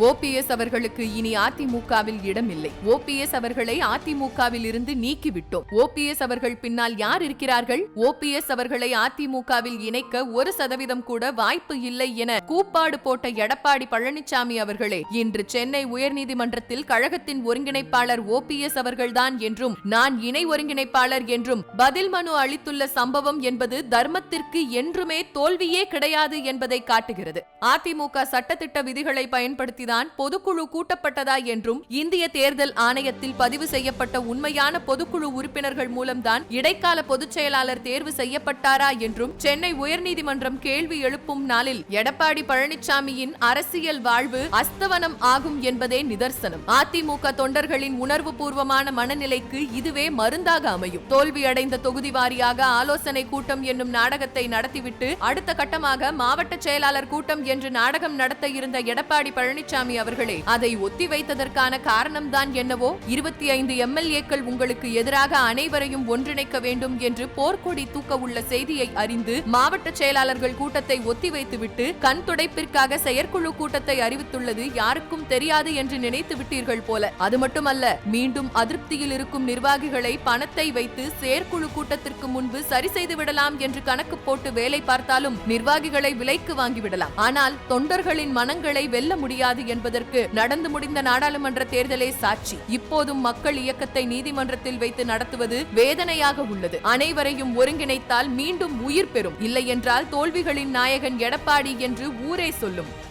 OPS அவர்களுக்கு இனி அதிமுகவில் இடமில்லை. ஓபிஎஸ் அவர்களை அதிமுகவில் இருந்து நீக்கிவிட்டோம். ஓபிஎஸ் அவர்கள் பின்னால் யார் இருக்கிறார்கள்? ஓபிஎஸ் அவர்களை அதிமுகவில் இணைக்க ஒரு சதவீதம் கூட வாய்ப்பு இல்லை என கூப்பாடு போட்ட எடப்பாடி பழனிசாமி அவர்களே இன்று சென்னை உயர்நீதிமன்றத்தில் கழகத்தின் ஒருங்கிணைப்பாளர் ஓபிஎஸ் அவர்கள்தான் என்றும் நான் இணை ஒருங்கிணைப்பாளர் என்றும் பதில் மனு அளித்துள்ள சம்பவம் என்பது தர்மத்திற்கு என்றுமே தோல்வியே கிடையாது என்பதை காட்டுகிறது. அதிமுக சட்டத்திட்ட விதிகளை பயன்படுத்தி பயன்படுத்திதான் பொதுக்குழு கூட்டப்பட்டதா என்றும் இந்திய தேர்தல் ஆணையத்தில் பதிவு செய்யப்பட்ட உண்மையான பொதுக்குழு உறுப்பினர்கள் மூலம்தான் இடைக்கால பொதுச் செயலாளர் தேர்வு செய்யப்பட்டாரா என்றும் சென்னை உயர்நீதிமன்றம் கேள்வி எழுப்பும் நாளில் எடப்பாடி பழனிசாமியின் அரசியல் வாழ்வு அஸ்தவனம் ஆகும் என்பதே நிதர்சனம். அதிமுக தொண்டர்களின் உணர்வு பூர்வமான மனநிலைக்கு இதுவே மருந்தாக அமையும். தோல்வியடைந்த தொகுதி வாரியாக ஆலோசனை கூட்டம் என்னும் நாடகத்தை நடத்திவிட்டு அடுத்த கட்டமாக மாவட்ட செயலாளர் கூட்டம் என்று நாடகம் நடத்த இருந்த எடப்பாடி பழனிசாமி அவர்களே அதை ஒத்திவைத்ததற்கான காரணம்தான் என்னவோ இருபத்தி ஐந்து எம்எல்ஏக்கள் உங்களுக்கு எதிராக அனைவரையும் ஒன்றிணைக்க வேண்டும் என்று போர்க்கொடி தூக்க உள்ள செய்தியை அறிந்து மாவட்ட செயலாளர்கள் கூட்டத்தை ஒத்திவைத்துவிட்டு கண் துடைப்பிற்காக செயற்குழு கூட்டத்தை அறிவித்துள்ளது யாருக்கும் தெரியாது என்று நினைத்து விட்டீர்கள் போல. அது மட்டுமல்ல மீண்டும் அதிருப்தியில் இருக்கும் நிர்வாகிகளை பணத்தை வைத்து செயற்குழு கூட்டத்திற்கு முன்பு சரி செய்து விடலாம் என்று கணக்கு போட்டு வேலை பார்த்தாலும் நிர்வாகிகளை விலைக்கு வாங்கிவிடலாம் ஆனால் தொண்டர்களின் மனங்களை வெல்ல முடியாது என்பதற்கு நடந்து முடிந்த நாடாளுமன்ற தேர்தலே சாட்சி. இப்போதும் மக்கள் இயக்கத்தை நீதிமன்றத்தில் வைத்து நடத்துவது வேதனையாக உள்ளது. அனைவரையும் ஒருங்கிணைத்தால் மீண்டும் உயிர் பெறும். இல்லையென்றால் தோல்விகளின் நாயகன் எடப்பாடி என்று ஊரே சொல்லும்.